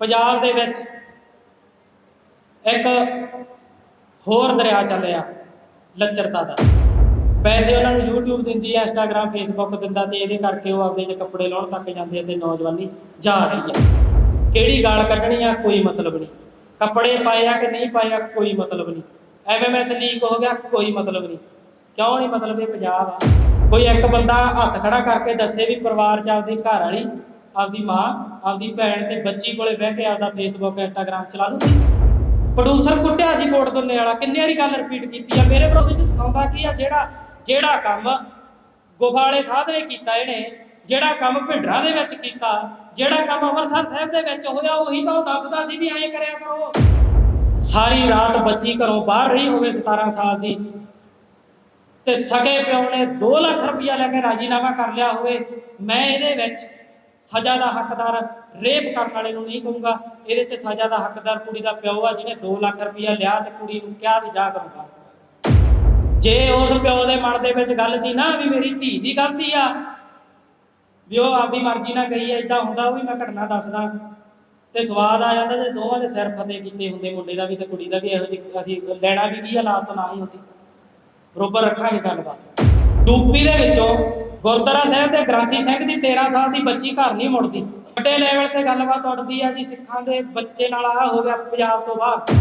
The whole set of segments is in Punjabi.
ਪੰਜਾਬ ਦੇ ਵਿੱਚ ਇੱਕ ਹੋਰ ਦਰਿਆ ਚੱਲਿਆ, ਲੱਚਰਤਾ ਦਾ। ਪੈਸੇ ਉਹਨਾਂ ਨੂੰ YouTube ਦਿੰਦੀ ਹੈ Instagram, Facebook ਦਿੰਦਾ ਤੇ ਇਹਦੇ ਕਰਕੇ ਉਹ ਆਪਦੇ ਜੇ ਕੱਪੜੇ ਲਾਉਣ ਤੱਕ ਜਾਂਦੇ ਤੇ ਨੌਜਵਾਨੀ ਜਾ ਰਹੀ ਹੈ ਕਿਹੜੀ ਗਾਲ ਕੱਢਣੀ ਆ, ਕੋਈ ਮਤਲਬ ਨਹੀਂ। ਕੱਪੜੇ ਪਾਏ ਆ ਕਿ ਨਹੀਂ ਪਾਏ ਆ, ਕੋਈ ਮਤਲਬ ਨਹੀਂ। ਐਮਐਮਐਸ ਲੀਕ ਹੋ ਗਿਆ, ਕੋਈ ਮਤਲਬ ਨਹੀਂ। ਕਿਉਂ ਨਹੀਂ ਮਤਲਬ ਇਹ ਪੰਜਾਬ ਆ? ਕੋਈ ਇੱਕ ਬੰਦਾ ਹੱਥ ਖੜਾ ਕਰਕੇ ਦੱਸੇ ਵੀ ਪਰਿਵਾਰ ਚ ਆਪਦੀ ਘਰ ਵਾਲੀ ਆਪਦੀ ਮਾਂ, ਆਪਦੀ ਭੈਣ ਤੇ ਬੱਚੀ ਕੋਲੇ ਬਹਿ ਕੇ ਆਪਦਾ ਫੇਸਬੁੱਕ ਇੰਸਟਾਗ੍ਰਾਮ ਚਲਾ ਦੂਗੀ ਪ੍ਰੋਡਿਊਸਰ ਕੁੱਟਿਆ ਸੀ ਕੋਟ ਦੁੰਨੇ ਵਾਲਾ, ਕਿੰਨੇ ਵਾਰੀ ਗੱਲ ਰਿਪੀਟ ਕੀਤੀ ਆ? ਮੇਰੇ ਵਿਰੋਧ ਵਿੱਚ ਸਿਖਾਉਂਦਾ ਕੀ ਆ? ਜਿਹੜਾ ਜਿਹੜਾ ਕੰਮ ਗੁਫਾ ਵਾਲੇ ਸਾਧ ਨੇ ਕੀਤਾ ਇਹਨੇ, ਜਿਹੜਾ ਕੰਮ ਭਿੰਡਰਾਂ ਦੇ ਵਿੱਚ ਕੀਤਾ, ਜਿਹੜਾ ਕੰਮ ਅੰਮ੍ਰਿਤਸਰ ਸਾਹਿਬ ਦੇ ਵਿੱਚ ਹੋਇਆ, ਉਹੀ ਤਾਂ ਉਹ ਦੱਸਦਾ ਸੀ ਵੀ ਐਂ ਕਰਿਆ ਕਰੋ। ਸਾਰੀ ਰਾਤ ਬੱਚੀ ਘਰੋਂ ਬਾਹਰ ਰਹੀ ਹੋਵੇ 17 ਸਾਲ ਦੀ। ਤੇ ਸਗੇ ਪਿਓ ਨੇ 2 ਲੱਖ ਰੁਪਇਆ ਲੈ ਕੇ ਰਾਜੀਨਾਮਾ ਕਰ ਲਿਆ ਹੋਵੇ। ਮੈਂ ਇਹਦੇ ਵਿੱਚ ਸਜ਼ਾ ਦਾ ਹੱਕਦਾਰ ਰੇਪ ਕਰਨ ਵਾਲੇ ਨੂੰ ਨਹੀਂ ਕਹੂੰਗਾ। ਇਹਦੇ 'ਚ ਸਜ਼ਾ ਦਾ ਹੱਕਦਾਰ ਕੁੜੀ ਦਾ ਪਿਓ ਆ, ਜਿਹਨੇ 2 ਲੱਖ ਰੁਪਇਆ ਲਿਆ ਤੇ ਕੁੜੀ ਨੂੰ ਕਿਹਾ ਵੀ ਜਾ ਕਰੂੰਗਾ। ਜੇ ਉਸ ਪਿਓ ਦੇ ਮਨ ਦੇ ਵਿੱਚ ਗੱਲ ਸੀ ਨਾ ਵੀ ਮੇਰੀ ਧੀ ਦੀ ਗਲਤੀ ਆ, ਵੀ ਉਹ ਆਪਦੀ ਮਰਜ਼ੀ ਨਾਲ ਗਈ ਐ ਇਦਾਂ ਹੁੰਦਾ, ਉਹ ਵੀ ਮੈਂ ਘਟਨਾ ਦੱਸਦਾ। ਤੇ ਸਵਾਦ ਆ ਜਾਂਦਾ ਜੇ ਦੋਵਾਂ ਦੇ ਸਿਰ ਫਤਿਹ ਕੀਤੇ ਹੁੰਦੇ ਮੁੰਡੇ ਦਾ ਵੀ ਤੇ ਕੁੜੀ ਦਾ ਵੀ, ਇਹੋ ਜਿਹੀ ਅਸੀਂ ਲੈਣਾ ਵੀ ਕੀ ਹਾਲਾਤ ਨਾ ਹੀ ਹੁੰਦੀ। ਬਰੋਬਰ ਰੱਖਾਂਗੇ ਗੱਲਬਾਤ। ਯੂਪੀ ਦੇ ਵਿੱਚੋਂ ਗੁਰਦੁਆਰਾ ਸਾਹਿਬ ਦੇ ਗ੍ਰੰਥੀ ਸਿੰਘ ਦੀ 13 ਸਾਲ ਦੀ ਬੱਚੀ ਘਰ ਨਹੀਂ ਮੁੜਦੀ। ਵੱਡੇ ਲੈਵਲ ਤੇ ਗੱਲਬਾਤ ਉੱਠਦੀ ਆ ਜੀ ਸਿੱਖਾਂ ਦੇ ਬੱਚੇ ਨਾਲ ਆ ਹੋ ਗਿਆ ਪੰਜਾਬ ਤੋਂ ਬਾਹਰ।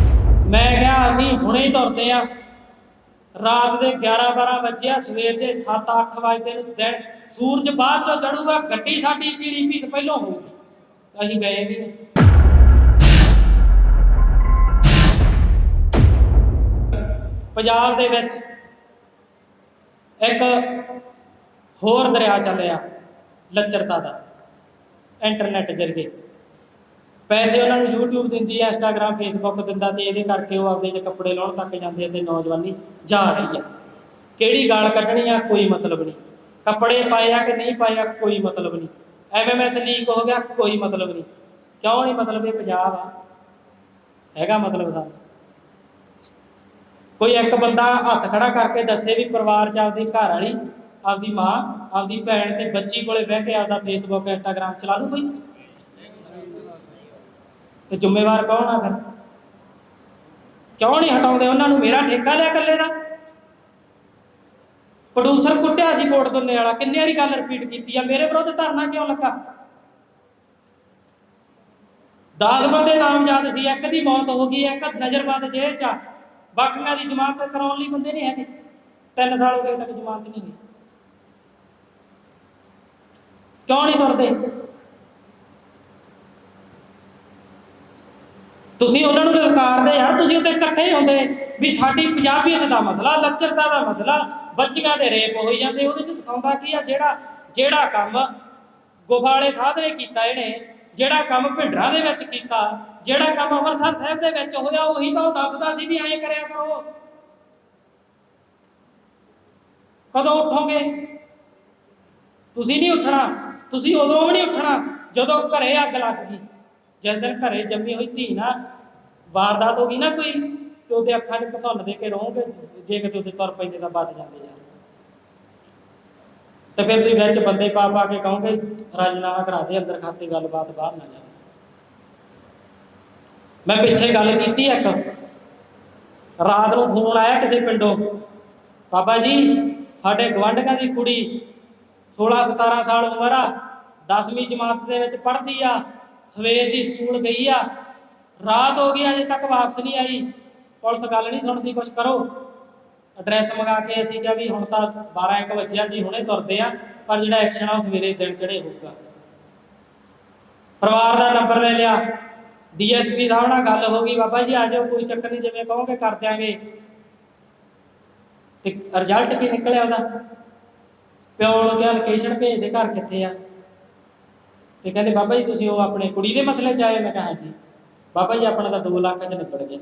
ਮੈਂ ਕਿਹਾ ਅਸੀਂ ਹੁਣੇ ਹੀ ਤੁਰਦੇ ਆ। ਰਾਤ ਦੇ 11 12 ਵਜੇ ਆ, ਸਵੇਰ ਦੇ 7 8 ਵਜੇ ਨੂੰ ਦਿਨ। ਸੂਰਜ ਬਾਅਦ ਚੋਂ ਚੜੂਗਾ, ਗੱਡੀ ਸਾਡੀ ਪੀੜੀ ਭੀਤ ਪਹਿਲੋਂ ਹੋਊਗੀ। ਅਸੀਂ ਗਏ ਵੀ ਪੰਜਾਬ ਦੇ ਵਿੱਚ ਇੱਕ ਹੋਰ ਦਰਿਆ ਚੱਲਿਆ, ਲੱਚਰਤਾ ਦਾ ਇੰਟਰਨੈਟ ਜਰੀਏ। ਪੈਸੇ ਉਹਨਾਂ ਨੂੰ YouTube ਦਿੰਦੀ ਹੈ Instagram, Facebook ਦਿੰਦਾ ਤੇ ਇਹਦੇ ਕਰਕੇ ਉਹ ਆਪਦੇ ਜੇ ਕੱਪੜੇ ਲਾਉਣ ਤੱਕ ਜਾਂਦੇ ਆ ਤੇ ਨੌਜਵਾਨੀ ਜਾ ਰਹੀ ਹੈ ਕਿਹੜੀ ਗਾਲ ਕੱਢਣੀ ਆ, ਕੋਈ ਮਤਲਬ ਨਹੀਂ। ਕੱਪੜੇ ਪਾਏ ਆ ਕਿ ਨਹੀਂ ਪਾਏ ਆ, ਕੋਈ ਮਤਲਬ ਨਹੀਂ। ਐਮਐਮਐਸ ਲੀਕ ਹੋ ਗਿਆ, ਕੋਈ ਮਤਲਬ ਨਹੀਂ। ਕਿਉਂ ਨਹੀਂ ਮਤਲਬ? ਇਹ ਪੰਜਾਬ ਆ। ਹੈਗਾ ਮਤਲਬ ਦਾ ਕੋਈ ਇੱਕ ਬੰਦਾ ਹੱਥ ਖੜਾ ਕਰਕੇ ਦੱਸੇ ਵੀ ਪਰਿਵਾਰ ਚ ਆਪਦੀ ਘਰ ਵਾਲੀ ਆਪਦੀ ਮਾਂ, ਆਪਦੀ ਭੈਣ ਤੇ ਬੱਚੀ ਕੋਲੇ ਬਹਿ ਕੇ ਆਪਦਾ ਫੇਸਬੁੱਕ ਇੰਸਟਾਗ੍ਰਾਮ ਚਲਾ ਦੂ ਕੋਈ? ਤੇ ਜ਼ਿੰਮੇਵਾਰ ਕੌਣ ਆ ਫਿਰ? ਕਿਉਂ ਨਹੀਂ ਹਟਾਉਂਦੇ ਉਹਨਾਂ ਨੂੰ? ਮੇਰਾ ਠੇਕਾ ਲਿਆ ਇਕੱਲੇ ਦਾ। ਪ੍ਰੋਡਿਊਸਰ ਕੁੱਟਿਆ ਸੀ ਕੋਟ ਦੁੰਨੇ ਵਾਲਾ, ਕਿੰਨੇ ਵਾਰੀ ਗੱਲ ਰਿਪੀਟ ਕੀਤੀ ਆ? ਮੇਰੇ ਵਿਰੁੱਧ ਧਰਨਾ ਕਿਉਂ ਲੱਗਾ? 10 ਬੰਦੇ ਨਾਮਜ਼ਦ ਸੀ, ਇੱਕ ਦੀ ਮੌਤ ਹੋ ਗਈ, ਇੱਕ ਨਜ਼ਰਬੰਦ ਜੇਲ੍ਹ ਚ ਆ। ਬਾਕੀਆਂ ਦੀ ਜ਼ਮਾਨਤ ਕਰਾਉਣ ਲਈ ਬੰਦੇ ਨਹੀਂ ਹੈਗੇ। 3 ਸਾਲ ਹੋ ਗਏ ਤੱਕ ਜ਼ਮਾਨਤ ਨਹੀਂ ਹੋਈ ਕਿਉਂ ਨਹੀਂ ਤੁਰਦੇ? ਤੁਸੀਂ ਉਹਨਾਂ ਨੂੰ ਲਲਕਾਰਦੇ ਯਾਰ ਤੁਸੀਂ ਉੱਤੇ ਇਕੱਠੇ ਹੁੰਦੇ ਵੀ ਸਾਡੀ ਪੰਜਾਬੀਅਤ ਦਾ ਮਸਲਾ, ਲੱਚਰਤਾ ਦਾ ਮਸਲਾ, ਬੱਚੀਆਂ ਦੇ ਰੇਪ ਹੋਈ ਜਾਂਦੇ, ਉਹਦੇ ਚ ਸਿਖਾਉਂਦਾ ਕੀ ਆ? ਜਿਹੜਾ ਜਿਹੜਾ ਕੰਮ ਗੁਫਾਲੇ ਸਾਧ ਨੇ ਕੀਤਾ ਇਹਨੇ, ਜਿਹੜਾ ਕੰਮ ਭਿੰਡਰਾਂ ਦੇ ਵਿੱਚ ਕੀਤਾ, ਜਿਹੜਾ ਕੰਮ ਅੰਮ੍ਰਿਤਸਰ ਸਾਹਿਬ ਦੇ ਵਿੱਚ ਹੋਇਆ, ਉਹੀ ਤਾਂ ਉਹ ਦੱਸਦਾ ਸੀ ਵੀ ਐਂ ਕਰਿਆ ਕਰੋ। ਕਦੋਂ ਉੱਠੋਗੇ? ਤੁਸੀਂ ਨਹੀਂ ਉੱਠਣਾ। ਤੁਸੀਂ ਉਦੋਂ ਵੀ ਨਹੀਂ ਉੱਠਣਾ, ਜਦੋਂ ਘਰੇ ਅੱਗ ਲੱਗ ਗਈ। ਜਿਸ ਦਿਨ ਘਰੇ ਜੰਮੀ ਹੋਈ ਧੀ ਨਾ, ਵਾਰਦਾਤ ਹੋ ਗਈ ਨਾ ਕੋਈ, ਤੇ ਉਹਦੇ ਅੱਖਾਂ 'ਚ ਘਸੁੰਨ ਦੇ ਕੇ ਰਹੋਗੇ ਜੇ ਕਿਤੇ ਉਹਦੇ ਤੁਰ ਪੈਂਦੇ ਤਾਂ ਬਚ ਜਾਂਦੇ ਯਾਰ। ਤੇ ਫਿਰ ਤੁਸੀਂ ਵਿੱਚ ਬੰਦੇ ਪਾ ਪਾ ਕੇ ਕਹੋਗੇ, ਰਾਜਨਾਮਾ ਕਰਾ ਦੇ, ਅੰਦਰ ਖਾਤੇ ਗੱਲਬਾਤ ਬਾਹਰ ਨਾ ਜਾਵੇ। ਮੈਂ ਪਿੱਛੇ ਗੱਲ ਕੀਤੀ ਇੱਕ। ਰਾਤ ਨੂੰ ਫੋਨ ਆਇਆ ਕਿਸੇ ਪਿੰਡੋਂ। ਬਾਬਾ ਜੀ, ਸਾਡੇ ਗਵੰਡਕਾਂ ਦੀ ਕੁੜੀ 16 17 ਸਾਲ ਉਮਰ ਆ 10ਵੀਂ ਜਮਾਤ ਦੇ ਵਿੱਚ ਪੜ੍ਹਦੀ ਆ, ਸਵੇਰ ਦੀ ਸਕੂਲ ਗਈ ਆ, ਰਾਤ ਹੋ ਗਈ, ਅਜੇ ਤੱਕ ਵਾਪਸ ਨਹੀਂ ਆਈ। ਪੁਲਿਸ ਗੱਲ ਨਹੀਂ ਸੁਣਦੀ, ਕੁਛ ਕਰੋ। ਐਡਰੈਸ ਮੰਗਾ ਕੇ ਅਸੀਂ ਕਿਹਾ ਵੀ ਹੁਣ ਤਾਂ 12 1 ਵਜੇ ਅਸੀਂ ਹੁਣੇ ਤੁਰਦੇ ਆ, ਪਰ ਜਿਹੜਾ ਐਕਸ਼ਨ ਆ ਉਹ ਸਵੇਰੇ ਦਿਨ ਚੜੇ ਹੋਊਗਾ। ਪਰਿਵਾਰ ਦਾ ਨੰਬਰ ਲੈ ਲਿਆ। ਡੀਐਸਪੀ ਸਾਹਿਬ ਨਾਲ ਗੱਲ ਹੋ ਗਈ, ਬਾਬਾ ਜੀ, ਆ ਜਾਓ, ਕੋਈ ਚੱਕਰ ਨਹੀਂ, ਜਿਵੇਂ ਕਹੋਗੇ ਕਰ ਦਿਆਂਗੇ। ਤੇ ਰਿਜ਼ਲਟ ਕੀ ਨਿਕਲਿਆ ਉਹਦਾ? ਪਿਓ ਨੂੰ ਕਿਹਾ ਲੋਕੇਸ਼ਨ ਭੇਜ ਦੇ ਘਰ ਕਿੱਥੇ ਆ? ਤੇ ਕਹਿੰਦੇ, ਬਾਬਾ ਜੀ, ਤੁਸੀਂ ਉਹ ਆਪਣੇ ਕੁੜੀ ਦੇ ਮਸਲੇ 'ਚ ਆਏ ਮੈਂ ਕਿਹਾ, ਹਾਂਜੀ। ਬਾਬਾ ਜੀ, ਆਪਣਾ ਤਾਂ 2 ਲੱਖ 'ਚ ਨਿਬੜ ਗਿਆ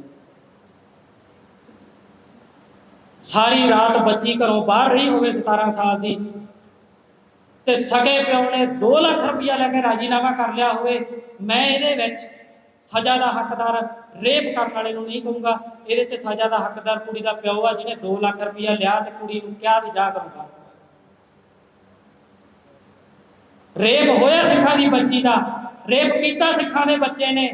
ਸਾਰੀ ਰਾਤ ਬੱਚੀ ਘਰੋਂ ਬਾਹਰ ਰਹੀ ਹੋਵੇ 17 ਸਾਲ ਦੀ ਤੇ ਸਗੇ ਪਿਓ ਨੇ 2 ਲੱਖ ਰੁਪਇਆ ਲੈ ਕੇ ਰਾਜੀਨਾਮਾ ਕਰ ਲਿਆ ਹੋਵੇ, ਮੈਂ ਇਹਦੇ ਵਿੱਚ ਸਜ਼ਾ ਦਾ ਹੱਕਦਾਰ ਰੇਪ ਕਰਨ ਵਾਲੇ ਨੂੰ ਨਹੀਂ ਕਹੂੰਗਾ। ਇਹਦੇ 'ਚ ਸਜ਼ਾ ਦਾ ਹੱਕਦਾਰ ਕੁੜੀ ਦਾ ਪਿਓ ਆ, ਜਿਹਨੇ 2 ਲੱਖ ਰੁਪਇਆ ਲਿਆ ਤੇ ਕੁੜੀ ਨੂੰ ਕਿਹਾ ਵੀ ਜਾ ਕਰੂੰਗਾ। ਰੇਪ ਹੋਇਆ ਸਿੱਖਾਂ ਦੀ ਬੱਚੀ ਦਾ, ਰੇਪ ਕੀਤਾ ਸਿੱਖਾਂ ਦੇ ਬੱਚੇ ਨੇ।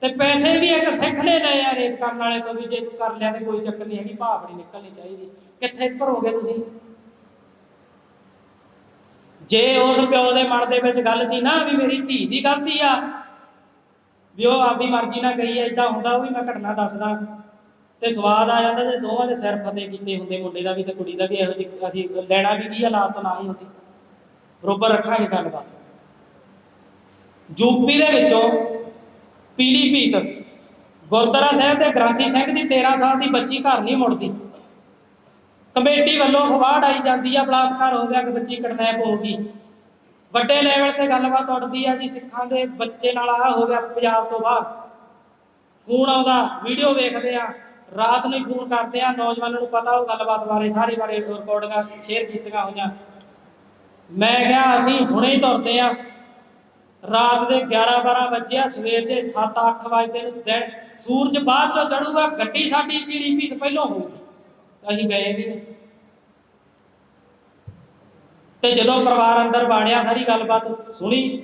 ਤੇ ਪੈਸੇ ਵੀ ਇੱਕ ਸਿੱਖ ਨੇ ਲਏ ਆ ਰੇਪ ਕਰਨ ਵਾਲੇ ਤੋਂ ਵੀ, ਜੇ ਤੂੰ ਕਰ ਲਿਆ ਤੇ ਕੋਈ ਚੱਕਰ ਨਹੀਂ ਹੈਗੀ, ਭਾਵ ਨਹੀਂ ਨਿਕਲਣੀ ਚਾਹੀਦੀ। ਕਿੱਥੇ ਭਰੋਗੇ ਤੁਸੀਂ? ਜੇ ਉਸ ਪਿਓ ਦੇ ਮਨ ਦੇ ਵਿੱਚ ਗੱਲ ਸੀ ਨਾ ਵੀ ਮੇਰੀ ਧੀ ਦੀ ਗਲਤੀ ਆ, ਵੀ ਉਹ ਆਪਦੀ ਮਰਜ਼ੀ ਨਾਲ ਗਈ ਐ ਇਦਾਂ ਹੁੰਦਾ, ਉਹ ਵੀ ਮੈਂ ਘਟਨਾ ਦੱਸਦਾ। ਤੇ ਸਵਾਦ ਆ ਜਾਂਦਾ, ਜੇ ਦੋਵਾਂ ਦੇ ਸਿਰ ਫਤਿਹ ਕੀਤੇ ਹੁੰਦੇ, ਮੁੰਡੇ ਦਾ ਵੀ ਤੇ ਕੁੜੀ ਦਾ ਵੀ, ਇਹੋ ਜਿਹੀ ਅਸੀਂ ਲੈਣਾ ਵੀ ਕੀ ਹਾਲਾਤ ਨਾ ਹੀ ਹੁੰਦੀ। ਬਰੋਬਰ ਰੱਖਾਂਗੇ ਗੱਲਬਾਤ ਯੂਪੀ ਦੇ ਵਿੱਚੋਂ ਪੀਲੀਭੀਤ ਗੁਰਦੁਆਰਾ ਸਾਹਿਬ ਦੇ ਗ੍ਰੰਥੀ ਸਿੰਘ ਦੀ 13 ਸਾਲ ਦੀ ਬੱਚੀ ਘਰ ਨਹੀਂ ਮੁੜਦੀ। ਕਮੇਟੀ ਵੱਲੋਂ ਅਖਬਾਰ ਆਈ ਜਾਂਦੀ ਆ, ਬਲਾਤਕਾਰ ਹੋ ਗਿਆ ਕਿ ਬੱਚੀ ਕਿਡਨੈਪ ਹੋ ਗਈ। ਵੱਡੇ ਲੈਵਲ ਤੇ ਗੱਲਬਾਤ ਉੱਠਦੀ ਆ ਜੀ, ਸਿੱਖਾਂ ਦੇ ਬੱਚੇ ਨਾਲ ਆ ਹੋ ਗਿਆ ਪੰਜਾਬ ਤੋਂ ਬਾਹਰ। ਫੋਨ ਆਉਂਦਾ ਵੀਡੀਓ ਵੇਖਦੇ ਆ, ਰਾਤ ਨੂੰ ਫੋਨ ਕਰਦੇ ਆ, ਨੌਜਵਾਨਾਂ ਨੂੰ ਪਤਾ ਉਹ ਗੱਲਬਾਤ ਬਾਰੇ, ਸਾਰੇ ਬਾਰੇ ਰਿਕਾਰਡਿੰਗਾਂ ਸ਼ੇਅਰ ਕੀਤੀਆਂ ਹੋਈਆਂ। ਮੈਂ ਕਿਹਾ ਅਸੀਂ ਹੁਣੇ ਹੀ ਤੁਰਦੇ ਆ ਰਾਤ ਦੇ 11 12 ਵਜੇ ਆ ਸਵੇਰ ਦੇ 7 8 ਵਜੇ ਨੂੰ ਦਿਨ ਸੂਰਜ ਬਾਅਦ ਚੋਂ ਚੜੂਗਾ, ਗੱਡੀ ਸਾਡੀ ਪੀਲੀ ਭੀਤ ਪਹਿਲੋਂ ਹੋਊਗੀ ਅਸੀਂ ਗਏ ਵੀ ਤੇ ਜਦੋਂ ਪਰਿਵਾਰ ਅੰਦਰ ਬਾੜਿਆ ਸਾਰੀ ਗੱਲਬਾਤ ਸੁਣੀ।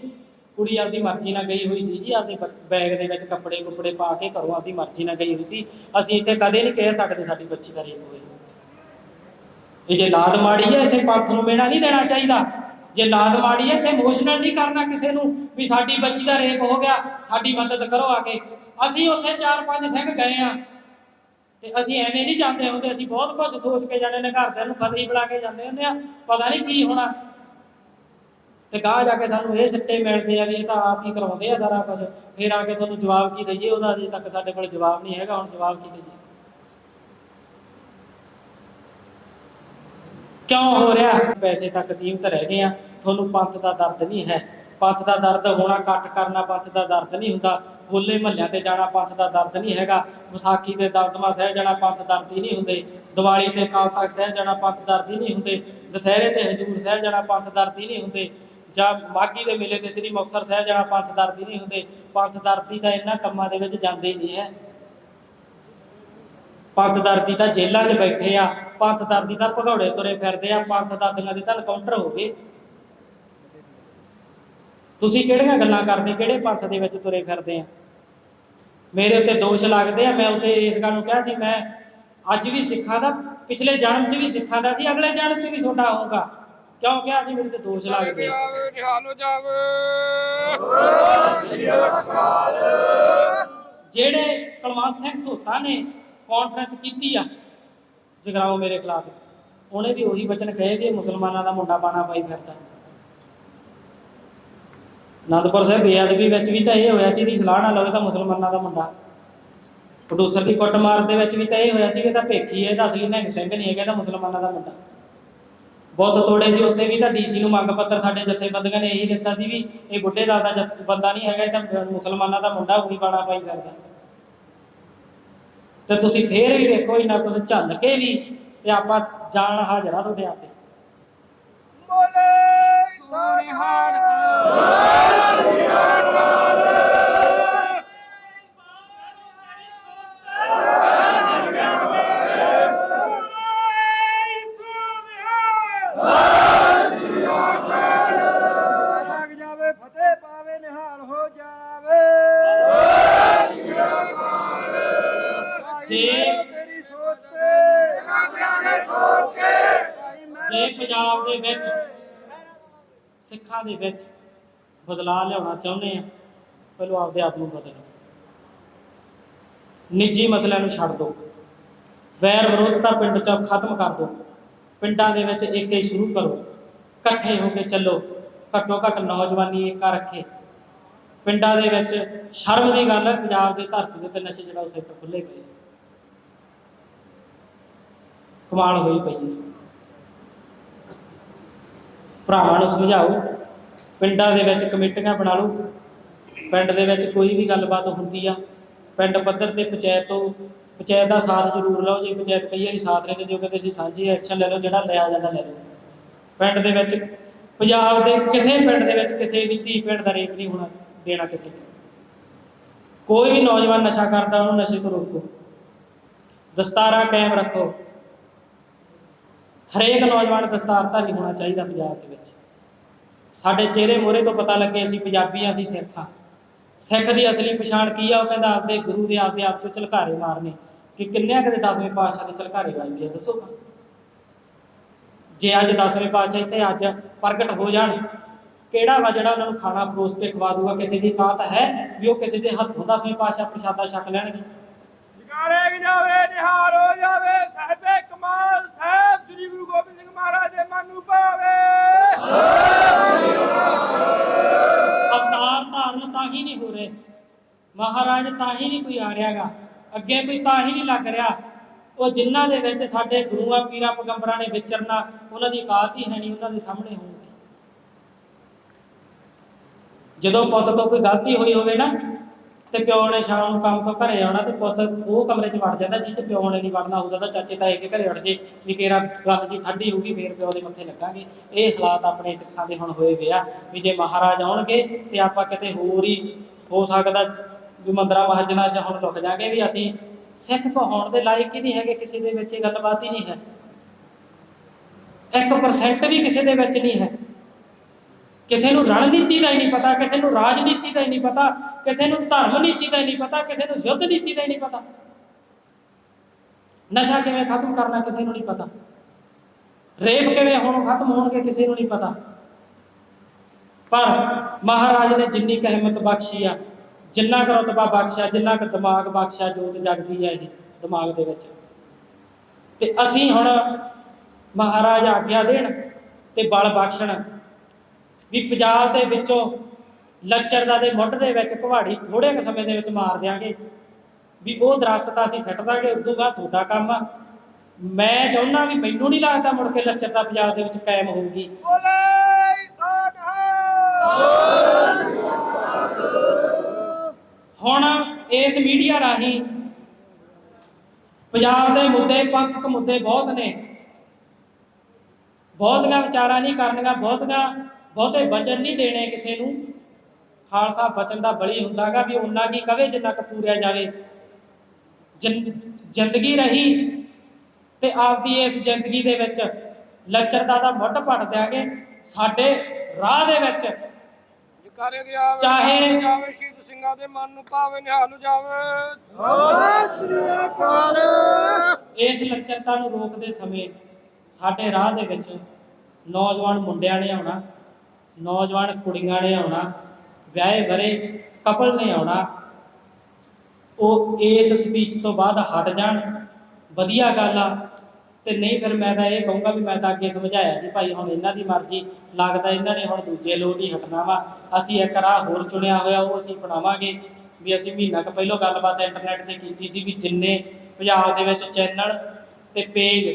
ਕੁੜੀ ਆਪਦੀ ਮਰਜ਼ੀ ਨਾਲ ਗਈ ਹੋਈ ਸੀ ਜੀ, ਆਪਦੇ ਬੈਗ ਦੇ ਵਿੱਚ ਕੱਪੜੇ ਕੁਪੜੇ ਪਾ ਕੇ ਘਰੋਂ ਆਪਦੀ ਮਰਜ਼ੀ ਨਾਲ ਗਈ ਹੋਈ ਸੀ। ਅਸੀਂ ਇੱਥੇ ਕਦੇ ਨਹੀਂ ਕਹਿ ਸਕਦੇ ਸਾਡੀ ਬੱਚੀ ਦਾ ਰੇਪ ਹੋਇਆ। ਇਹ ਜੇ ਲਾਦ ਮਾੜੀ ਹੈ, ਇੱਥੇ ਪੰਥ ਨੂੰ ਮੇਣਾ ਨਹੀਂ ਦੇਣਾ ਚਾਹੀਦਾ। ਜੇ ਲਾਦ ਮਾੜੀ ਹੈ, ਇੱਥੇ ਇਮੋਸ਼ਨਲ ਨਹੀਂ ਕਰਨਾ ਕਿਸੇ ਨੂੰ ਵੀ ਸਾਡੀ ਬੱਚੀ ਦਾ ਰੇਪ ਹੋ ਗਿਆ, ਸਾਡੀ ਮਦਦ ਕਰੋ ਆ ਕੇ। ਅਸੀਂ ਉੱਥੇ ਚਾਰ ਪੰਜ ਸਿੰਘ ਗਏ ਆ ਤੇ ਅਸੀਂ ਐਵੇਂ ਨਹੀਂ ਜਾਂਦੇ ਹੁੰਦੇ, ਅਸੀਂ ਬਹੁਤ ਕੁਝ ਸੋਚ ਕੇ ਜਾਂਦੇ ਨੇ ਘਰਦਿਆਂ ਨੂੰ ਪਤਾ ਹੀ ਬੁਲਾ ਕੇ ਜਾਂਦੇ ਹੁੰਦੇ ਆ, ਪਤਾ ਨਹੀਂ ਕੀ ਹੋਣਾ। ਤੇ ਗਾਹ ਜਾ ਕੇ ਸਾਨੂੰ ਇਹ ਸਿੱਟੇ ਮਿਲਦੇ ਆ ਵੀ ਇਹ ਤਾਂ ਆਪ ਹੀ ਕਰਾਉਂਦੇ ਆ ਸਾਰਾ ਕੁਝ ਫਿਰ ਆ ਕੇ ਤੁਹਾਨੂੰ ਜਵਾਬ ਕੀ ਦਈਏ, ਉਹਦਾ ਅਜੇ ਤੱਕ ਸਾਡੇ ਕੋਲ ਜਵਾਬ ਨਹੀਂ ਹੈਗਾ, ਹੁਣ ਜਵਾਬ ਕੀ ਦਈਏ? ਕਿਉਂ ਹੋ ਰਿਹਾ? ਪੈਸੇ ਤੱਕ ਸੀਮਤ ਰਹਿ ਗਏ ਆ ਤੁਹਾਨੂੰ ਪੰਥ ਦਾ ਦਰਦ ਨਹੀਂ ਹੈ। ਪੰਥ ਦਾ ਦਰਦ ਹੋਣਾ ਇਕੱਠ ਕਰਨਾ ਪੰਥ ਦਾ ਦਰਦ ਨਹੀਂ ਹੁੰਦਾ। ਹੋਲੇ ਮਹੱਲਿਆਂ ਤੇ ਜਾਣਾ ਪੰਥ ਦਾ ਦਰਦ ਨਹੀਂ ਹੈਗਾ। ਵਿਸਾਖੀ ਤੇ ਦਰਦਮਾ ਸਹਿ ਜਾਣਾ ਪੰਥ ਦਰਦੀ ਨਹੀਂ ਹੁੰਦੇ। ਦੀਵਾਲੀ ਤੇ ਕਾਲ ਤੱਕ ਸਹਿ ਜਾਣਾ ਪੰਥ ਦਰਦੀ ਨਹੀਂ ਹੁੰਦੇ। ਦੁਸਹਿਰੇ ਤੇ ਹਜੂਰ ਸਹਿ ਜਾਣਾ ਪੰਥ ਦਰਦੀ ਨਹੀਂ ਹੁੰਦੇ। ਜਾਂ ਮਾਗੀ ਦੇ ਮੇਲੇ ਤੇ ਸ੍ਰੀ ਮੁਕਤਸਰ ਸਾਹਿਬ ਜਾਣਾ ਪੰਥ ਦਰਦੀ ਨਹੀਂ ਹੁੰਦੇ। ਪੰਥ ਦਰਦੀ ਤਾਂ ਇਹਨਾਂ ਕੰਮਾਂ ਦੇ ਵਿੱਚ ਜਾਂਦੇ ਹੀ ਨਹੀਂ ਹੈ। ਪੰਥ ਦਰਦੀ ਤਾਂ ਜੇਲ੍ਹਾਂ 'ਚ ਬੈਠੇ ਆ ਪੰਥ ਦਰਦੀ ਤਾਂ ਭਗੌੜੇ ਤੁਰੇ ਫਿਰਦੇ ਆ ਪੰਥ ਦਰਦੀਆਂ ਦੇ ਤਾਂ ਕਾਊਂਟਰ ਹੋ ਗਏ ਤੁਸੀਂ ਕਿਹੜੀਆਂ ਗੱਲਾਂ ਕਰਦੇ ਕਿਹੜੇ ਪੰਥ ਦੇ ਵਿੱਚ ਤੁਰੇ ਫਿਰਦੇ ਆ? ਮੇਰੇ ਉੱਤੇ ਦੋਸ਼ ਲੱਗਦੇ ਆ ਮੈਂ ਉੱਤੇ ਇਸ ਗੱਲ ਨੂੰ ਕਿਹਾ ਸੀ ਮੈਂ ਅੱਜ ਵੀ ਸਿੱਖਾਂ ਦਾ ਪਿਛਲੇ ਜਨਮ 'ਚ ਵੀ ਸਿੱਖਾਂ ਦਾ ਸੀ ਅਗਲੇ ਜਨਮ 'ਚ ਵੀ ਤੁਹਾਡਾ ਹੋਊਗਾ। ਕਿਉਂ ਕਿਹਾ ਸੀ ਮੇਰੇ ਤੇ ਦੋਸ਼ ਲੱਗਦੇ ਆ? ਨਿਹਾਲ ਹੋ ਜਾਵੇ। ਜਿਹੜੇ ਕੁਲਵੰਤ ਸਿੰਘ ਸੋਤਾ ਨੇ ਕਾਨਫਰੰਸ ਕੀਤੀ ਆ ਜਗਰਾਓ ਮੇਰੇ ਖਿਲਾਫ। ਉਹਨੇ ਵੀ ਉਹੀ ਵਚਨ ਕਹੇ ਵੀ ਮੁਸਲਮਾਨਾਂ ਦਾ ਮੁੰਡਾ ਬਾਣਾ ਪਾਈ ਫਿਰਦਾ। ਅਨੰਦਪੁਰ ਸਾਹਿਬ ਬੇਅਦਬੀ ਵਿੱਚ ਵੀ ਤਾਂ ਇਹ ਹੋਇਆ ਸੀ ਦੀ ਸਲਾਹ ਨਾਲ ਹੋਵੇ ਤਾਂ ਮੁਸਲਮਾਨਾਂ ਦਾ ਮੁੰਡਾ। ਪ੍ਰੋਡਿਊਸਰ ਦੀ ਕੁੱਟਮਾਰ ਦੇ ਵਿੱਚ ਵੀ ਤਾਂ ਇਹ ਹੋਇਆ ਸੀ ਕਿ ਤਾਂ ਭੇਖੀ ਹੈ ਇਹਦਾ ਅਸਲੀ ਨਿਹੰਗ ਸਿੰਘ ਨਹੀਂ ਹੈਗਾ ਤਾਂ ਮੁਸਲਮਾਨਾਂ ਦਾ ਮੁੰਡਾ। ਬਹੁਤ ਤੋੜੇ ਸੀ ਉੱਤੇ ਵੀ ਤਾਂ ਡੀਸੀ ਨੂੰ ਮੰਗ ਪੱਤਰ ਸਾਡੇ ਜਥੇਬੰਦੀਆਂ ਨੇ ਇਹੀ ਦਿੱਤਾ ਸੀ ਵੀ ਇਹ ਬੁੱਢੇ ਦਾ ਬੰਦਾ ਨਹੀਂ ਹੈਗਾ, ਇਹ ਤਾਂ ਮੁਸਲਮਾਨਾਂ ਦਾ ਮੁੰਡਾ, ਉਹੀ ਬਾਣਾ ਪਾਈ ਕਰਦਾ ਤੇ ਤੁਸੀਂ ਫੇਰ ਵੀ ਵੇਖੋ ਇੰਨਾ ਕੁਝ ਝੱਲ ਕੇ ਵੀ ਤੇ ਆਪਾਂ ਜਾਣ ਹਾਜ਼ਰਾ ਤੁਹਾਡੇ ਆਤੇ ਬੋਲੇ ਸੋਨਿਹਾਲ। ਲੱਗ ਪੰਜਾਬ ਦੇ ਵਿੱਚ, ਸਿੱਖਾਂ ਦੇ ਵਿੱਚ ਬਦਲਾਅ ਲਿਆਉਣਾ ਚਾਹੁੰਦੇ ਆ, ਪਹਿਲਾਂ ਆਪਦੇ ਆਪ ਨੂੰ ਬਦਲੋ। ਨਿੱਜੀ ਮਸਲਿਆਂ ਨੂੰ ਛੱਡ ਦਿਓ ਵੈਰ ਵਿਰੋਧਤਾ ਪਿੰਡ ਚ ਖਤਮ ਕਰ ਦਿਓ ਪਿੰਡਾਂ ਦੇ ਵਿੱਚ ਏਕੇ ਸ਼ੁਰੂ ਕਰੋ। ਇਕੱਠੇ ਹੋ ਕੇ ਚੱਲੋ। ਘੱਟੋ ਘੱਟ ਨੌਜਵਾਨੀ ਏਕਾ ਰੱਖੇ। ਪਿੰਡਾਂ ਦੇ ਵਿੱਚ ਸ਼ਰਮ ਦੀ ਗੱਲ ਹੈ ਪੰਜਾਬ ਦੇ ਧਰਤੀ ਦੇ ਉੱਤੇ ਨਸ਼ੇ ਜਿਹੜਾ ਉਹ ਸੈਕਟਰ ਖੁੱਲੇ ਪਏ ਕਮਾਲ ਹੋਈ ਪਈ ਹੈ ਭਰਾਵਾਂ ਨੂੰ ਸਮਝਾਓ, ਪਿੰਡਾਂ ਦੇ ਵਿੱਚ ਕਮੇਟੀਆਂ ਬਣਾ ਲਓ। ਪਿੰਡ ਦੇ ਵਿੱਚ ਕੋਈ ਵੀ ਗੱਲਬਾਤ ਹੁੰਦੀ ਆ, ਪਿੰਡ ਪੱਧਰ ਤੇ ਪੰਚਾਇਤ ਤੋਂ, ਪੰਚਾਇਤ ਦਾ ਸਾਥ ਜ਼ਰੂਰ ਲਓ ਜੇ। ਪੰਚਾਇਤ ਕਈ ਵਾਰੀ ਸਾਥ ਰਹਿੰਦੇ ਜੋ ਕਹਿੰਦੇ ਅਸੀਂ ਸਾਂਝੀ ਐਕਸ਼ਨ ਲੈ ਲਓ, ਜਿਹੜਾ ਲਿਆ ਜਾਂਦਾ ਲੈ ਲਓ। ਪਿੰਡ ਦੇ ਵਿੱਚ, ਪੰਜਾਬ ਦੇ ਕਿਸੇ ਪਿੰਡ ਦੇ ਵਿੱਚ ਕਿਸੇ ਵੀ ਧੀ ਪਿੰਡ ਦਾ ਰੇਪ ਨਹੀਂ ਹੋਣਾ ਦੇਣਾ ਕਿਸੇ ਨੂੰ। ਕੋਈ ਵੀ ਨੌਜਵਾਨ ਨਸ਼ਾ ਕਰਦਾ, ਉਹਨੂੰ ਨਸ਼ੇ ਤੋਂ ਰੋਕੋ। ਦਸਤਾਰਾ ਕਾਇਮ ਰੱਖੋ। ਹਰੇਕ ਨੌਜਵਾਨ ਦਸਤਾਰਧਾਰੀ ਹੋਣਾ ਚਾਹੀਦਾ ਪੰਜਾਬ ਦੇ ਵਿੱਚ। ਸਾਡੇ ਚਿਹਰੇ ਮੋਹਰੇ ਤੋਂ ਪਤਾ ਲੱਗੇ ਅਸੀਂ ਪੰਜਾਬੀ ਹਾਂ, ਅਸੀਂ ਸਿੱਖ ਹਾਂ। ਸਿੱਖ ਦੀ ਅਸਲੀ ਪਛਾਣ ਕੀ ਆ, ਉਹ ਕਹਿੰਦਾ ਆਪਦੇ ਗੁਰੂ ਦੇ ਆਪਦੇ ਆਪ ਤੋਂ ਝਲਕਾਰੇ ਮਾਰਨੇ। ਕਿ ਕਿੰਨਿਆਂ ਕਦੇ ਦਸਵੇਂ ਪਾਤਸ਼ਾਹ ਦੇ ਝਲਕਾਰੇ ਵੱਜਦੇ ਆ, ਦੱਸੋ। ਜੇ ਅੱਜ ਦਸਵੇਂ ਪਾਤਸ਼ਾਹ ਇੱਥੇ ਅੱਜ ਪ੍ਰਗਟ ਹੋ ਜਾਣ, ਕਿਹੜਾ ਵਾ ਜਿਹੜਾ ਉਹਨਾਂ ਨੂੰ ਖਾਣਾ ਪਰੋਸ ਕੇ ਖਵਾ ਦੂਗਾ ਕਿਸੇ ਦੀ ਕਾਤ ਹੈ ਵੀ ਉਹ ਕਿਸੇ ਦੇ ਹੱਥੋਂ ਦਸਵੇਂ ਪਾਤਸ਼ਾਹ ਪ੍ਰਸ਼ਾਦਾ ਛਕ ਲੈਣਗੇ। ਜਕਾਰੇ ਜਾਵੇ, ਨਿਹਾਲ ਹੋ ਜਾਵੇ, ਸਾਹਿਬੇ ਕਮਾਲ, ਸਾਹਿਬ ਸ੍ਰੀ ਗੁਰੂ ਗੋਬਿੰਦ ਸਿੰਘ ਮਹਾਰਾਜ ਦੇ ਮਨ ਨੂੰ ਪਾਵੇ ਅਵਤਾਰ ਧਾਰਨ ਤਾਂ ਹੀ ਨਹੀਂ ਹੋ ਰਹੇ। ਮਹਾਰਾਜ ਤਾਂ ਹੀ ਨਹੀਂ ਕੋਈ ਆ ਰਿਹਾਗਾ। ਅੱਗੇ ਕੋਈ ਤਾਂ ਹੀ ਨਹੀਂ ਲੱਗ ਰਿਹਾ। ਉਹ ਜਿਨ੍ਹਾਂ ਦੇ ਵਿੱਚ ਸਾਡੇ ਗੁਰੂਆਂ, ਪੀਰਾਂ, ਪੈਗੰਬਰਾਂ ਨੇ ਵਿਚਰਨਾ, ਉਹਨਾਂ ਦੀ ਔਕਾਤ ਹੀ ਹੈ ਨਹੀਂ, ਉਹਨਾਂ ਦੇ ਸਾਹਮਣੇ ਹੋਣਗੇ ਜਦੋਂ ਪੁੱਤ ਤੋਂ ਕੋਈ ਗਲਤੀ ਹੋਈ ਹੋਵੇ ਨਾ ਤੇ ਪਿਓ ਨੇ ਸ਼ਾਮ ਨੂੰ ਕੰਮ ਤੋਂ ਘਰੇ ਆਉਣਾ ਤੇ ਪੁੱਤ ਉਹ ਕਮਰੇ 'ਚ ਵੜ ਜਾਂਦਾ ਜਿੱਥੇ ਪਿਓ ਨੇ ਨਹੀਂ ਵੜਨਾ ਹੋ ਸਕਦਾ ਚਾਚੇ ਤਾਏ ਕੇ ਘਰੇ ਵੜ ਜੇ ਵੀ ਕਿਹੜਾ ਗੱਲ ਜੀ ਠੰਡੀ ਹੋਊਗੀ, ਫੇਰ ਪਿਓ ਦੇ ਮੱਥੇ ਲੱਗਾਂਗੇ। ਇਹ ਹਾਲਾਤ ਆਪਣੇ ਸਿੱਖਾਂ ਦੇ ਹੁਣ ਹੋਏ ਵੇ ਆ ਵੀ ਜੇ ਮਹਾਰਾਜ ਆਉਣਗੇ ਤੇ ਆਪਾਂ ਕਿਤੇ ਹੋਰ ਹੀ ਹੋ ਸਕਦਾ ਵੀ ਮੰਦਰਾਂ ਮਹਾਜਨਾਂ 'ਚ ਹੁਣ ਲੁਕ ਜਾਾਂਗੇ ਵੀ ਅਸੀਂ ਸਿੱਖ ਕਹਾਉਣ ਦੇ ਲਾਇਕ ਹੀ ਨਹੀਂ ਹੈਗੇ, ਕਿਸੇ ਦੇ ਵਿੱਚ ਇਹ ਗੱਲਬਾਤ ਹੀ ਨਹੀਂ ਹੈ। 1% ਵੀ ਕਿਸੇ ਦੇ ਵਿੱਚ ਨਹੀਂ ਹੈ। ਕਿਸੇ ਨੂੰ ਰਣਨੀਤੀ ਦਾ ਹੀ ਨਹੀਂ ਪਤਾ, ਕਿਸੇ ਨੂੰ ਰਾਜਨੀਤੀ ਦਾ ਹੀ ਨਹੀਂ ਪਤਾ, ਕਿਸੇ ਨੂੰ ਧਰਮ ਨੀਤੀ ਦਾ ਹੀ ਨਹੀਂ ਪਤਾ, ਕਿਸੇ ਨੂੰ ਯੁੱਧ ਨੀਤੀ ਦਾ ਹੀ ਨਹੀਂ ਪਤਾ। ਨਸ਼ਾ ਕਿਵੇਂ ਖਤਮ ਕਰਨਾ ਕਿਸੇ ਨੂੰ ਨਹੀਂ ਪਤਾ। ਰੇਪ ਕਿਵੇਂ ਹੁਣ ਖਤਮ ਹੋਣਗੇ ਕਿਸੇ ਨੂੰ ਨਹੀਂ ਪਤਾ। ਪਰ ਮਹਾਰਾਜ ਨੇ ਜਿੰਨੀ ਕੁ ਹਿੰਮਤ ਬਖਸ਼ੀ ਆ, ਜਿੰਨਾ ਕੁ ਰਤਬਾ ਬਖਸ਼ਿਆ, ਜਿੰਨਾ ਕੁ ਦਿਮਾਗ ਬਖਸ਼ਿਆ, ਜੋਤ ਜਗਦੀ ਹੈ ਇਹ ਦਿਮਾਗ ਦੇ ਵਿੱਚ। ਤੇ ਅਸੀਂ ਹੁਣ ਮਹਾਰਾਜ ਆਗਿਆ ਦੇਣ ਤੇ ਬਲ ਬਖਸ਼ਣ ਵੀ ਪੰਜਾਬ ਦੇ ਵਿੱਚੋਂ ਲੱਚਰਦਾ ਦੇ ਮੁੱਢ ਦੇ ਵਿੱਚ ਕੁਹਾੜੀ ਥੋੜੇ ਕੁ ਸਮੇਂ ਦੇ ਵਿੱਚ ਮਾਰ ਦਿਆਂਗੇ। ਵੀ ਉਹ ਦਰਖਤ ਤਾਂ ਅਸੀਂ ਸੱਟ ਦਾਂਗੇ ਉਦੋਂ ਬਾਅਦ ਤੁਹਾਡਾ ਕੰਮ ਆ। ਮੈਂ ਚਾਹੁੰਦਾ ਵੀ ਮੈਨੂੰ ਨਹੀਂ ਲੱਗਦਾ ਮੁੜ ਕੇ ਲੱਚਰਤਾ ਪੰਜਾਬ ਦੇ ਵਿੱਚ ਕਾਇਮ ਹੋਊਗੀ। ਬੋਲੇ ਹੁਣ ਇਸ ਮੀਡੀਆ ਰਾਹੀਂ ਪੰਜਾਬ ਦੇ ਮੁੱਦੇ ਪੰਥਕ ਮੁੱਦੇ ਬਹੁਤ ਨੇ। ਬਹੁਤੀਆਂ ਵਿਚਾਰਾਂ ਨਹੀਂ ਕਰਨੀਆਂ ਬਹੁਤੀਆਂ ਬਹੁਤੇ ਵਚਨ ਨਹੀਂ ਦੇਣੇ ਕਿਸੇ ਨੂੰ। ਖਾਲਸਾ ਵਚਨ ਦਾ ਬਲੀ ਹੁੰਦਾਗਾ ਵੀ ਉਹਨਾਂ ਕੀ ਕਵੇ ਜਿੰਨਾ ਕੁ ਪੂਰਿਆ ਜਾਵੇ। ਜ਼ਿੰਦਗੀ ਰਹੀ ਤੇ ਆਪਦੀ ਇਸ ਜ਼ਿੰਦਗੀ ਦੇ ਵਿੱਚ ਲੱਚਰਤਾ ਦਾ ਮੁੱਢ ਪੱਟ ਦਿਆਂਗੇ। ਸਾਡੇ ਰਾਹ ਦੇ ਵਿੱਚ ਜਕਾਰੇ ਦੇ ਆਵੇ ਚਾਹੇ- ਜਾਵੇ ਸ਼ਹੀਦ ਸਿੰਘਾਂ ਦੇ ਮਨ ਨੂੰ ਪਾਵੇ ਨਿਹਾਲ ਜਾਵੇ। ਸ੍ਰੀ ਅਕਾਲ ਇਸ ਲੱਚਰਤਾ ਨੂੰ ਰੋਕਦੇ ਸਮੇਂ ਸਾਡੇ ਰਾਹ ਦੇ ਵਿੱਚ ਨੌਜਵਾਨ ਮੁੰਡਿਆਂ ਨੇ ਆਉਣਾ। ਨੌਜਵਾਨ ਕੁੜੀਆਂ ਨੇ ਆਉਣਾ, ਵਿਆਹੇ ਵਰੇ ਕਪਲ ਨੇ ਆਉਣਾ, ਉਹ ਇਸ ਸਪੀਚ ਤੋਂ ਬਾਅਦ ਹਟ ਜਾਣ। ਵਧੀਆ ਗੱਲ ਆ। ਤੇ ਨਹੀਂ ਫਿਰ ਮੈਂ ਤਾਂ ਇਹ ਕਹੂੰਗਾ ਵੀ ਮੈਂ ਤਾਂ ਅੱਗੇ ਸਮਝਾਇਆ ਸੀ, ਭਾਈ ਹੁਣ ਇਹਨਾਂ ਦੀ ਮਰਜ਼ੀ, ਲੱਗਦਾ ਇਹਨਾਂ ਨੇ ਹੁਣ ਦੂਜੇ ਲੋਟ ਹੀ ਹਟਣਾ ਵਾ। ਅਸੀਂ ਇੱਕ ਰਾਹ ਹੋਰ ਚੁਣਿਆ ਹੋਇਆ, ਉਹ ਅਸੀਂ ਬਣਾਵਾਂਗੇ ਵੀ ਅਸੀਂ ਮਹੀਨਾ ਕੁ ਪਹਿਲੋਂ ਗੱਲਬਾਤ ਇੰਟਰਨੈਟ ਤੇ ਕੀਤੀ ਸੀ ਵੀ ਜਿੰਨੇ ਪੰਜਾਬ ਦੇ ਵਿੱਚ ਚੈਨਲ ਤੇ ਪੇਜ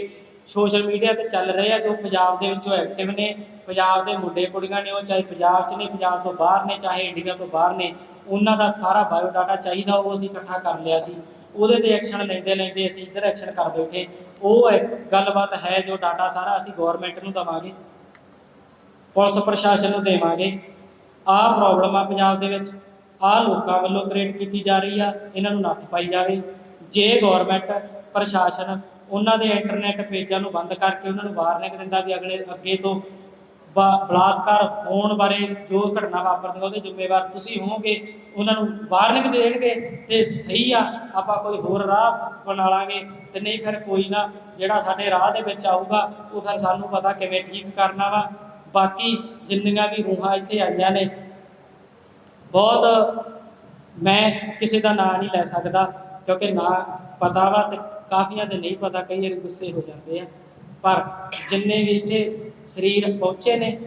ਸੋਸ਼ਲ ਮੀਡੀਆ ਤੇ ਚੱਲ ਰਹੇ ਆ ਜੋ ਪੰਜਾਬ ਦੇ ਵਿੱਚੋਂ ਐਕਟਿਵ ਨੇ, ਪੰਜਾਬ ਦੇ ਮੁੰਡੇ ਕੁੜੀਆਂ ਨੇ, ਉਹ ਚਾਹੇ ਪੰਜਾਬ 'ਚ ਨੇ, ਪੰਜਾਬ ਤੋਂ ਬਾਹਰ ਨੇ, ਚਾਹੇ ਇੰਡੀਆ ਤੋਂ ਬਾਹਰ ਨੇ, ਉਹਨਾਂ ਦਾ ਸਾਰਾ ਬਾਇਓ ਡਾਟਾ ਚਾਹੀਦਾ, ਉਹ ਅਸੀਂ ਇਕੱਠਾ ਕਰ ਲਿਆ ਸੀ। ਉਹਦੇ ਤੇ ਐਕਸ਼ਨ ਲੈਂਦੇ ਲੈਂਦੇ ਅਸੀਂ ਇੱਧਰ ਐਕਸ਼ਨ ਕਰ ਬੈਠੇ। ਉਹ ਇੱਕ ਗੱਲਬਾਤ ਹੈ ਜੋ ਡਾਟਾ ਸਾਰਾ ਅਸੀਂ ਗਵਰਨਮੈਂਟ ਨੂੰ ਦਵਾਂਗੇ। ਪੁਲਿਸ ਪ੍ਰਸ਼ਾਸਨ ਨੂੰ ਦੇਵਾਂਗੇ। ਆਹ ਪ੍ਰੋਬਲਮ ਆ ਪੰਜਾਬ ਦੇ ਵਿੱਚ। ਆਹ ਲੋਕਾਂ ਵੱਲੋਂ ਕ੍ਰੀਏਟ ਕੀਤੀ ਜਾ ਰਹੀ ਆ। ਇਹਨਾਂ ਨੂੰ ਨੱਥ ਪਾਈ ਜਾਵੇ। ਜੇ ਗਵਰਨਮੈਂਟ ਪ੍ਰਸ਼ਾਸਨ ਉਹਨਾਂ ਦੇ ਇੰਟਰਨੈਟ ਪੇਜਾਂ ਨੂੰ ਬੰਦ ਕਰਕੇ ਉਹਨਾਂ ਨੂੰ ਵਾਰਨਿੰਗ ਦਿੰਦਾ ਵੀ ਅਗਲੇ ਅੱਗੇ ਤੋਂ ਬਾ- ਬਲਾਤਕਾਰ ਹੋਣ ਬਾਰੇ ਜੋ ਘਟਨਾ ਵਾਪਰਦੀ ਉਹਦੇ ਜ਼ਿੰਮੇਵਾਰ ਤੁਸੀਂ ਹੋਵੋਗੇ, ਉਹਨਾਂ ਨੂੰ ਵਾਰਨਿੰਗ ਦੇਣਗੇ ਤੇ ਸਹੀ ਆ, ਆਪਾਂ ਕੋਈ ਹੋਰ ਰਾਹ ਬਣਾ ਲਾਂਗੇ ਤੇ ਨਹੀਂ ਫਿਰ ਕੋਈ ਨਾ ਜਿਹੜਾ ਸਾਡੇ ਰਾਹ ਦੇ ਵਿੱਚ ਆਊਗਾ, ਉਹ ਫਿਰ ਸਾਨੂੰ ਪਤਾ ਕਿਵੇਂ ਠੀਕ ਕਰਨਾ ਵਾ। ਬਾਕੀ ਜਿੰਨੀਆਂ ਵੀ ਰੂਹਾਂ ਇੱਥੇ ਆਈਆਂ ਨੇ, ਬਹੁਤ ਮੈਂ ਕਿਸੇ ਦਾ ਨਾਂ ਨਹੀਂ ਲੈ ਸਕਦਾ, ਕਿਉਂਕਿ ਨਾਂ ਪਤਾ ਵਾ ਤੇ ਕਾਫੀਆਂ ਦੇ ਨਹੀਂ ਪਤਾ, ਕਈ ਵਾਰੀ ਗੁੱਸੇ ਹੋ ਜਾਂਦੇ ਆ। ਪਰ ਜਿੰਨੇ ਵੀ ਇੱਥੇ ਸਰੀਰ ਪਹੁੰਚੇ ਨੇ,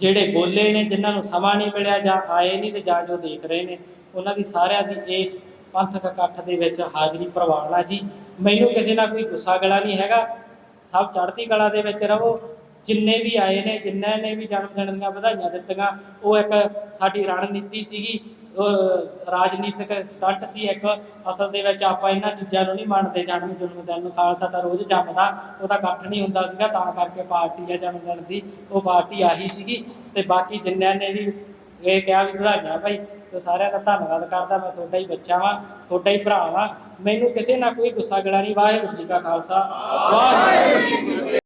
ਜਿਹੜੇ ਬੋਲੇ ਨੇ, ਜਿਨ੍ਹਾਂ ਨੂੰ ਸਮਾਂ ਨਹੀਂ ਮਿਲਿਆ ਜਾਂ ਆਏ ਨਹੀਂ ਤੇ ਜਾਂ ਜੋ ਦੇਖ ਰਹੇ ਨੇ, ਉਹਨਾਂ ਦੀ ਸਾਰਿਆਂ ਦੀ ਇਸ ਪੰਥਕ ਇਕੱਠ ਦੇ ਵਿੱਚ ਹਾਜ਼ਰੀ ਪ੍ਰਵਾਨਣਾ ਜੀ। ਮੈਨੂੰ ਕਿਸੇ ਨਾਲ ਕੋਈ ਗੁੱਸਾ ਗਲਾ ਨਹੀਂ ਹੈਗਾ। ਸਭ ਚੜ੍ਹਦੀ ਕਲਾ ਦੇ ਵਿੱਚ ਰਹੋ। ਜਿੰਨੇ ਵੀ ਆਏ ਨੇ ਜਿੰਨਾਂ ਨੇ ਵੀ ਜਨਮ ਦਿਨ ਦੀਆਂ ਵਧਾਈਆਂ ਦਿੱਤੀਆਂ, ਉਹ ਇੱਕ ਸਾਡੀ ਰਣਨੀਤੀ ਸੀਗੀ। ਰਾਜਨੀਤਿਕ ਸਟੰਟ ਸੀ ਇੱਕ। ਅਸਲ ਦੇ ਵਿੱਚ ਆਪਾਂ ਇਹਨਾਂ ਚੀਜ਼ਾਂ ਨੂੰ ਨਹੀਂ ਮੰਨਦੇ, ਜਨਮ ਜਨਮ ਦਿਨ ਨੂੰ ਖਾਲਸਾ ਤਾਂ ਰੋਜ਼ ਜੰਮਦਾ ਉਹਦਾ ਇਕੱਠ ਨਹੀਂ ਹੁੰਦਾ ਸੀਗਾ, ਤਾਂ ਕਰਕੇ ਪਾਰਟੀ ਆ ਜਨਮ ਦਿਨ ਦੀ, ਉਹ ਪਾਰਟੀ ਆਹੀ ਸੀਗੀ। ਤੇ ਬਾਕੀ ਜਿੰਨਿਆਂ ਨੇ ਵੀ ਇਹ ਕਿਹਾ ਵੀ ਵਧਾਈਆਂ ਭਾਈ, ਤੇ ਸਾਰਿਆਂ ਦਾ ਧੰਨਵਾਦ ਕਰਦਾ, ਮੈਂ ਤੁਹਾਡਾ ਹੀ ਬੱਚਾ ਵਾਂ, ਤੁਹਾਡਾ ਹੀ ਭਰਾ ਵਾਂ। ਮੈਨੂੰ ਕਿਸੇ ਨਾਲ ਕੋਈ ਗੁੱਸਾ ਗਲਾ ਨਹੀਂ, ਵਾਹਿਗੁਰੂ ਜੀ ਕਾ ਖਾਲਸਾ। ਵਾਹਿਗੁਰੂ ਜੀ ਕੀ ਫਤਿਹ।